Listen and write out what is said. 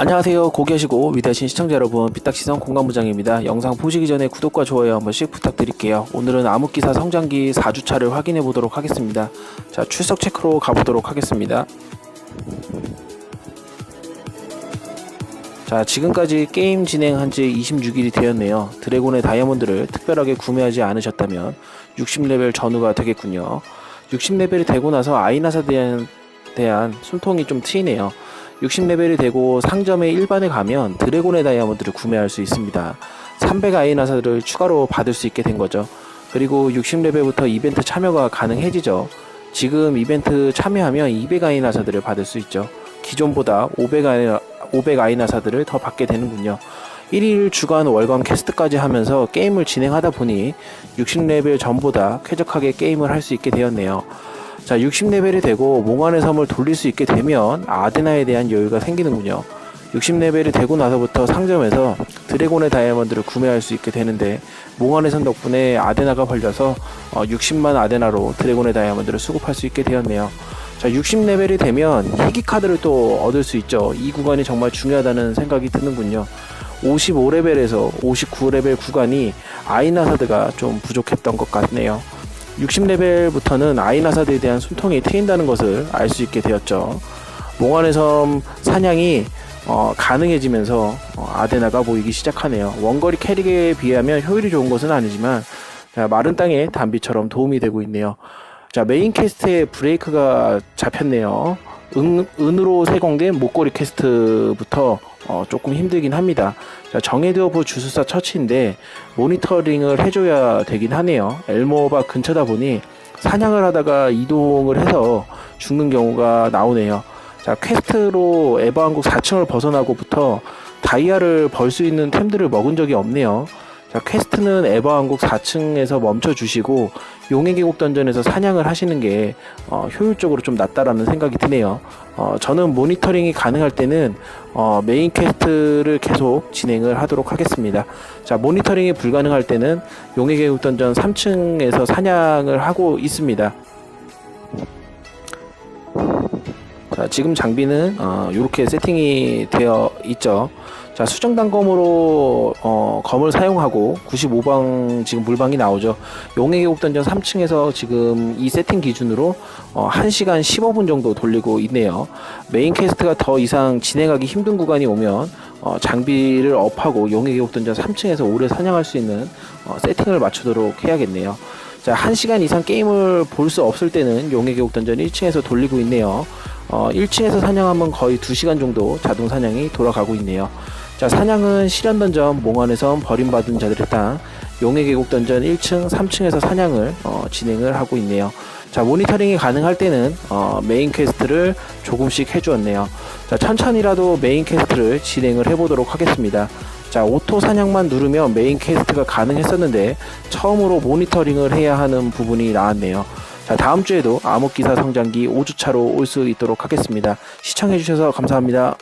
안녕하세요. 고개하시고 위대하신 시청자 여러분, 삐딱시선 공간부장입니다. 영상 보시기 전에 구독과 좋아요 한 번씩 부탁드릴게요. 오늘은 암흑기사 성장기 4주차를 확인해 보도록 하겠습니다. 자, 출석 체크로 가보도록 하겠습니다. 자, 지금까지 게임 진행한 지 26일이 되었네요. 드래곤의 다이아몬드를 특별하게 구매하지 않으셨다면 60레벨 전후가 되겠군요. 60레벨이 되고 나서 아이나사에 대한, 대한 숨통이 좀 트이네요. 60레벨이 되고 상점의 일반에 가면 드래곤의 다이아몬드를 구매할 수 있습니다. 300 아이나사를 추가로 받을 수 있게 된 거죠. 그리고 60레벨부터 이벤트 참여가 가능해지죠. 지금 이벤트 참여하면 200 아이나사들을 받을 수 있죠. 기존보다 500 아이나, 500 아이나사들을 더 받게 되는군요. 1일 주간 월간 캐스트까지 하면서 게임을 진행하다 보니 60레벨 전보다 쾌적하게 게임을 할 수 있게 되었네요. 자, 60레벨이 되고 몽환의 섬을 돌릴 수 있게 되면 아데나에 대한 여유가 생기는군요. 60레벨이 되고 나서부터 상점에서 드래곤의 다이아몬드를 구매할 수 있게 되는데 몽환의 섬 덕분에 아데나가 벌려서 어, 60만 아데나로 드래곤의 다이아몬드를 수급할 수 있게 되었네요. 자, 60레벨이 되면 희귀 카드를 또 얻을 수 있죠. 이 구간이 정말 중요하다는 생각이 드는군요. 55레벨에서 59레벨 구간이 아이나사드가 좀 부족했던 것 같네요. 60레벨부터는 아이나사드에 대한 숨통이 트인다는 것을 알 수 있게 되었죠. 몽환의 섬 사냥이 어, 가능해지면서 어, 아데나가 보이기 시작하네요. 원거리 캐릭에 비하면 효율이 좋은 것은 아니지만 자, 마른 땅의 단비처럼 도움이 되고 있네요. 자 메인 퀘스트에 브레이크가 잡혔네요. 은, 은으로 세공된 목걸이 퀘스트부터 어, 조금 힘들긴 합니다. 자, 정해두어보 주술사 처치인데 모니터링을 해줘야 되긴 하네요. 엘모바 근처다 보니 사냥을 하다가 이동을 해서 죽는 경우가 나오네요. 자, 퀘스트로 에버왕국 4층을 벗어나고부터 다이아를 벌 수 있는 템들을 먹은 적이 없네요. 자, 퀘스트는 에버왕국 4층에서 멈춰 주시고 용의 계곡 던전에서 사냥을 하시는 게 어, 효율적으로 좀 낫다라는 생각이 드네요. 어, 저는 모니터링이 가능할 때는 어, 메인 퀘스트를 계속 진행을 하도록 하겠습니다. 자, 모니터링이 불가능할 때는 용의 계곡 던전 3층에서 사냥을 하고 있습니다. 자, 지금 장비는 어, 이렇게 세팅이 되어 있죠. 자, 수정 단검으로 어, 검을 사용하고 95방 지금 물방이 나오죠. 용의 계곡 던전 3층에서 지금 이 세팅 기준으로 어, 1시간 15분 정도 돌리고 있네요. 메인 퀘스트가 더 이상 진행하기 힘든 구간이 오면 어, 장비를 업하고 용의 계곡 던전 3층에서 오래 사냥할 수 있는 어, 세팅을 맞추도록 해야겠네요. 자, 1시간 이상 게임을 볼 수 없을 때는 용의 계곡 던전 1층에서 돌리고 있네요. 어, 1층에서 사냥하면 거의 2시간 정도 자동 사냥이 돌아가고 있네요. 자, 사냥은 실현 던전, 몽환의 섬, 버림받은 자들의 땅, 용의 계곡 던전 1층, 3층에서 사냥을 어, 진행을 하고 있네요. 자, 모니터링이 가능할 때는 어, 메인 퀘스트를 조금씩 해주었네요. 자, 천천히라도 메인 퀘스트를 진행을 해보도록 하겠습니다. 자, 오토 사냥만 누르면 메인 퀘스트가 가능했었는데 처음으로 모니터링을 해야 하는 부분이 나왔네요. 자, 다음 주에도 암흑기사 성장기 5주차로 올 수 있도록 하겠습니다. 시청해주셔서 감사합니다.